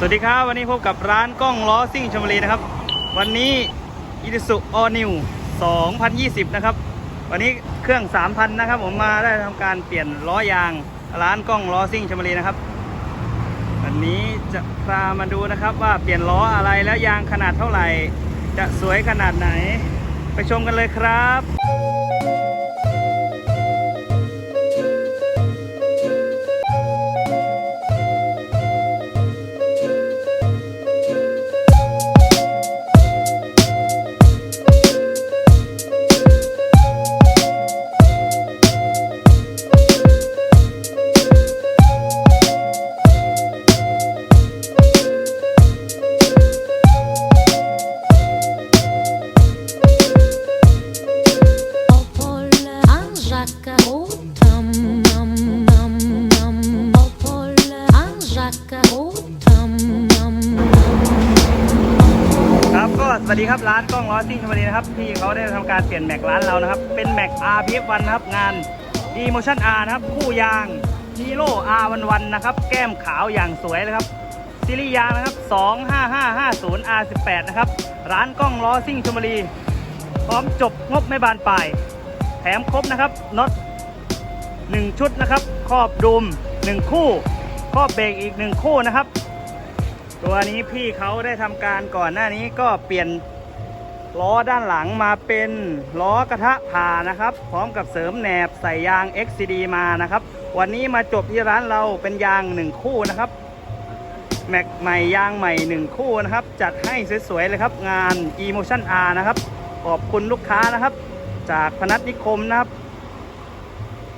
สวัสดีครับ วันนี้พบกับร้านกล้องล้อซิ่งชมรีนะครับ วันนี้อี u สุออนิว2020 นะครับ วันนี้เครื่อง 3,000 นะครับ ผมมาได้ทำการเปลี่ยนล้อยางร้านกล้องล้อซิ่งชมรีนะครับ วันนี้จะพามาดูนะครับว่าเปลี่ยนล้ออะไรแล้วยางขนาดเท่าไหร่ จะสวยขนาดไหน ไปชมกันเลยครับ Anjaka, Otam, nam, nam, nam. Opolle, Anjaka, Otam, nam, nam. ครับก็สวัสดีครับร้านกล้องล้อซิ่งชมบุรีนะครับที่เขาได้ทำการเปลี่ยนแม็กร้านเรานะครับ เป็นแม็ก RPF1 นะครับงาน Emotion R นะครับ คู่ยาง Hero R11 นะครับ แก้มขาวอย่างสวยเลยครับซีรีส์ยางนะครับ 25550 R18 นะครับ ร้านกล้องล้อซิ่งชมบุรี พร้อมจบงบไม่บานปลาย มครบนะครับน็อต1ชุดนะครับครอบดุม 1 คู่ครอบเบรกอีก 1 คู่นะครับ ตัวนี้พี่เขาได้ทำการก่อนหน้านี้ก็เปลี่ยนล้อด้านหลังมาเป็นล้อกระทะผ่านะครับ พร้อมกับเสริมแหนบใส่ยาง XCD มานะครับ วันนี้มาจบที่ร้านเราเป็นยาง 1 คู่นะครับแม็กใหม่ยางใหม่ 1 คู่นะครับ จัดให้สวยๆเลยครับงาน Emotion R นะครับ ขอบคุณลูกค้านะครับ จากพนัสนิคมนะครับ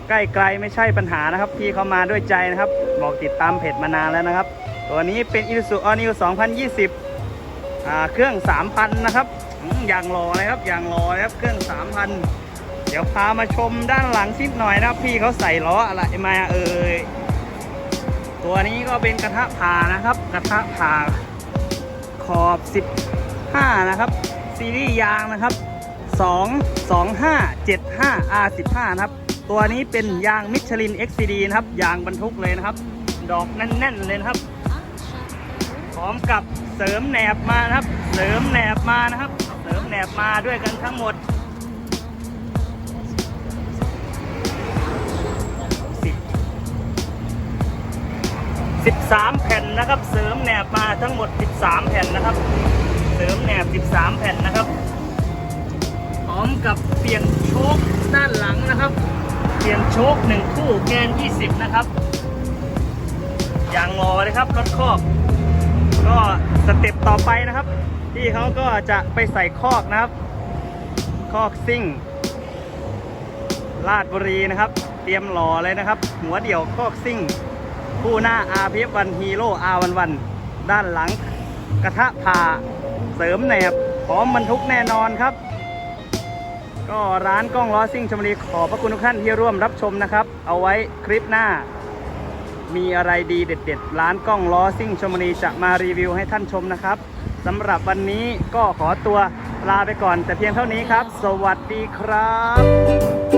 ใกล้ไกลไม่ใช่ปัญหานะครับ พี่เขามาด้วยใจนะครับ บอกติดตามเพจมานานแล้วนะครับ ตัวนี้เป็น i s u z u All New 2020อ่าเครื่อง 3,000 นะครับอย่างรอเลยครับอย่างรอครับเครื่อง 3,000 เดี๋ยวพามาชมด้านหลังสิหน่อยนะครับ พี่เขาใส่ล้ออะไรมาเอ่ยตัวนี้ก็เป็นกระทะผ่านะครับ กระทะผ่าขอบ 15 นะครับ ซีรีส์ยางนะครับ 2 2 5 7 5 R 15 นะครับ ตัวนี้เป็นยางมิชลิน XCD นะครับ ยางบรรทุกเลยนะครับ ดอกแน่นๆเลยนะครับ พร้อมกับเสริมแหนบมานะครับ เสริมแหนบมานะครับ เสริมแหนบมาด้วยกันทั้งหมด 13 แผ่นนะครับ เสริมแหนบมาทั้งหมด 13 แผ่นนะครับ เสริมแหนบ 13 แผ่นนะครับ มกับเปลี่ยนโชคด้านหลังนะครับ เปลี่ยนโชคหนึ่งคู่แกน 20 นะครับอย่างรอเลยครับรถครอกก็สเต็ปต่อไปนะครับที่เขาก็จะไปใส่คอกนะครับ คอกซิ่งลาดบุรีนะครับ เตรียมหล่อเลยนะครับ หัวเดี่ยวคอกซิ่ง คู่หน้า RPF1 Hero R11 ด้านหลังกระทะผ่าเสริมแหนบพร้อมบรรทุกแน่นอนครับ ก็ร้านกล้องล้อซิ่งชมรีขอบพระคุณทุกท่านที่ร่วมรับชมนะครับ เอาไว้คลิปหน้า มีอะไรดีเด็ด ๆ ร้านกล้องล้อซิ่งชมรีจะมารีวิวให้ท่านชมนะครับสำหรับวันนี้ก็ขอตัวลาไปก่อนแต่เพียงเท่านี้ครับ สวัสดีครับ